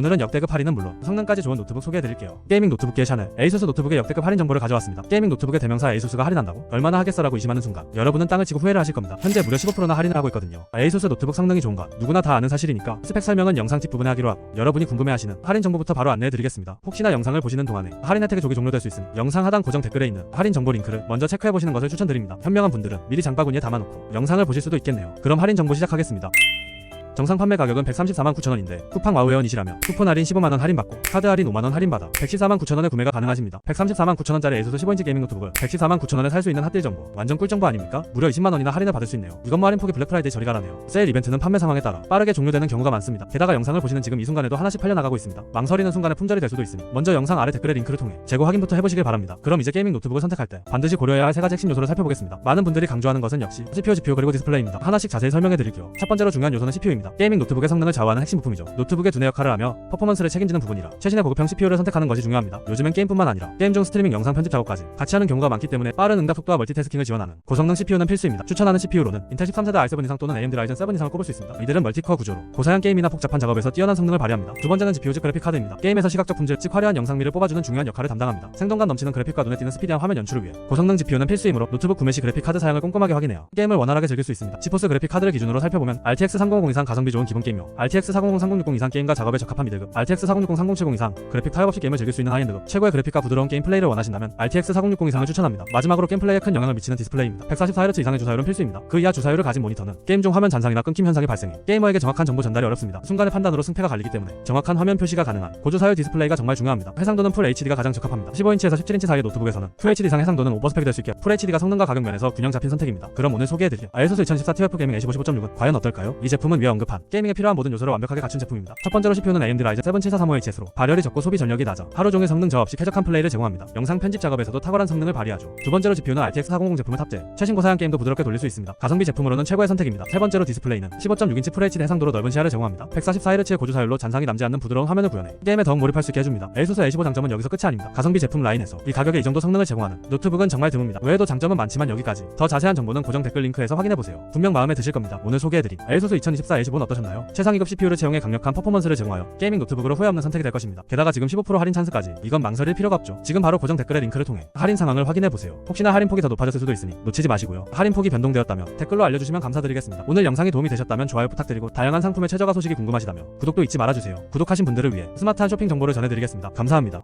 오늘은 역대급 할인은 물론 성능까지 좋은 노트북 소개해드릴게요. 게이밍 노트북계의 샤넬 에이수스 노트북의 역대급 할인 정보를 가져왔습니다. 게이밍 노트북의 대명사 에이수스가 할인한다고? 얼마나 하겠어라고 의심하는 순간 여러분은 땅을 치고 후회를 하실 겁니다. 현재 무려 15%나 할인을 하고 있거든요. 에이수스 노트북 성능이 좋은 건 누구나 다 아는 사실이니까 스펙 설명은 영상 뒷부분에 하기로 하고 여러분이 궁금해하시는 할인 정보부터 바로 안내해드리겠습니다. 혹시나 영상을 보시는 동안에 할인 혜택이 조기 종료될 수 있으니 영상 하단 고정 댓글에 있는 할인 정보 링크를 먼저 체크해보시는 것을 추천드립니다. 현명한 분들은 미리 장바구니에 담아놓고 영상을 보실 수도 있겠네요. 그럼 할인 정보 시작하겠습니다. 정상 판매 가격은 134만 9천원인데 쿠팡 와우 회원이시라면 쿠폰 할인 15만원 할인받고 카드 할인 5만원 할인받아 114만 9천원에 구매가 가능하십니다. 134만 9천원짜리 에이수스 15인치 게이밍 노트북을 114만 9천원에 살 수 있는 핫딜 정보 완전 꿀 정보 아닙니까? 무려 20만원이나 할인을 받을 수 있네요. 이것만 할인 폭이 블랙프라이데이 저리 가라네요. 세일 이벤트는 판매 상황에 따라 빠르게 종료되는 경우가 많습니다. 게다가 영상을 보시는 지금 이 순간에도 하나씩 팔려나가고 있습니다. 망설이는 순간에 품절이 될 수도 있으니 먼저 영상 아래 댓글의 링크를 통해 재고 확인부터 해보시길 바랍니다. 그럼 이제 게이밍 노트북을 선택할 때 반드시 고려해야 할 세 가지 핵심 요소를 살펴보겠습니다. 많은 분들이 강조하는 것은 역시 CPU, GPU 그리고 디스플레이입니다. 하나씩 자세히 설명해 드릴게요. 첫 번째로 중요한 요소는 CPU입니다. 게이밍 노트북의 성능을 좌우하는 핵심 부품이죠. 노트북의 두뇌 역할을 하며 퍼포먼스를 책임지는 부분이라 최신의 고급형 CPU를 선택하는 것이 중요합니다. 요즘엔 게임뿐만 아니라 게임 중 스트리밍 영상 편집 작업까지 같이 하는 경우가 많기 때문에 빠른 응답 속도와 멀티태스킹을 지원하는 고성능 CPU는 필수입니다. 추천하는 CPU로는 인텔 13세대 i7 이상 또는 AMD 라이젠 7 이상을 꼽을 수 있습니다. 이들은 멀티코어 구조로 고사양 게임이나 복잡한 작업에서 뛰어난 성능을 발휘합니다. 두 번째는 GPU 즉 그래픽 카드입니다. 게임에서 시각적 품질 즉 화려한 영상미를 뽑아주는 중요한 역할을 담당합니다. 생동감 넘치는 그래픽과 눈에 띄는 스피디한 화면 연출을 위해 고성능 GPU는 필수이므로 노트북 구매 시 그래픽 카드 사양을 꼼꼼하게 확인해야 게임을 원활하게 즐길 수 있습니다. 지포스 그래픽 카드를 기준으로 살펴보면 RTX 3050 이상 가성비 좋은 기본 게임용, RTX 400 3060 이상 게임과 작업에 적합한 미드급, RTX 4060 3070 이상 그래픽 타협 없이 게임을 즐길 수 있는 하이엔드급, 최고의 그래픽과 부드러운 게임 플레이를 원하신다면 RTX 4060 이상을 추천합니다. 마지막으로 게임 플레이에 큰 영향을 미치는 디스플레이입니다. 144Hz 이상의 주사율은 필수입니다. 그 이하 주사율을 가진 모니터는 게임 중 화면 잔상이나 끊김 현상이 발생해 게이머에게 정확한 정보 전달이 어렵습니다. 순간의 판단으로 승패가 갈리기 때문에 정확한 화면 표시가 가능한 고주사율 디스플레이가 정말 중요합니다. 해상도는 풀 HD가 가장 적합합니다. 15인치에서 17인치 사이의 노트북에서는 FHD 이상 해상도는 오버스펙이 될 수 있게 풀 HD가 성능과 가격 면에서 균형 잡힌 선택입니다. 그럼 오늘 소개해드릴 아이소스 2014 TF 게이밍 AC 55.6은 과연 어떨까요? 이 제품은 위에 언급 한 게이밍에 필요한 모든 요소를 완벽하게 갖춘 제품입니다. 첫 번째로 CPU는 AMD 라이젠 7735HS로 발열이 적고 소비 전력이 낮아 하루 종일 성능 저하 없이 쾌적한 플레이를 제공합니다. 영상 편집 작업에서도 탁월한 성능을 발휘하죠. 두 번째로 GPU는 RTX 400 제품을 탑재. 최신 고사양 게임도 부드럽게 돌릴 수 있습니다. 가성비 제품으로는 최고의 선택입니다. 세 번째로 디스플레이는 15.6인치 FHD 해상도로 넓은 시야를 제공합니다. 144Hz의 고주사율로 잔상이 남지 않는 부드러운 화면을 구현해 게임에 더욱 몰입할 수 있게 해줍니다. ASUS A15 장점은 여기서 끝이 아닙니다. 가성비 제품 라인에서 이 가격에 이 정도 성능을 제공하는 노트북은 정말 드뭅니다. 외에도 장점은 많지만 여기까지. 더 자세한 정보는 고정 댓글 링크에서 확인해보세요. 분명 마음에 드실 겁니다. 오늘 소개해드린 ASUS 2024 A15 는 어떠셨나요? 최상위급 CPU를 채용해 강력한 퍼포먼스를 제공하여 게이밍 노트북으로 후회 없는 선택이 될 것입니다. 게다가 지금 15% 할인 찬스까지 이건 망설일 필요가 없죠. 지금 바로 고정 댓글의 링크를 통해 할인 상황을 확인해보세요. 혹시나 할인 폭이 더 높아졌을 수도 있으니 놓치지 마시고요. 할인 폭이 변동되었다면 댓글로 알려주시면 감사드리겠습니다. 오늘 영상이 도움이 되셨다면 좋아요 부탁드리고 다양한 상품의 최저가 소식이 궁금하시다면 구독도 잊지 말아주세요. 구독하신 분들을 위해 스마트한 쇼핑 정보를 전해드리겠습니다. 감사합니다.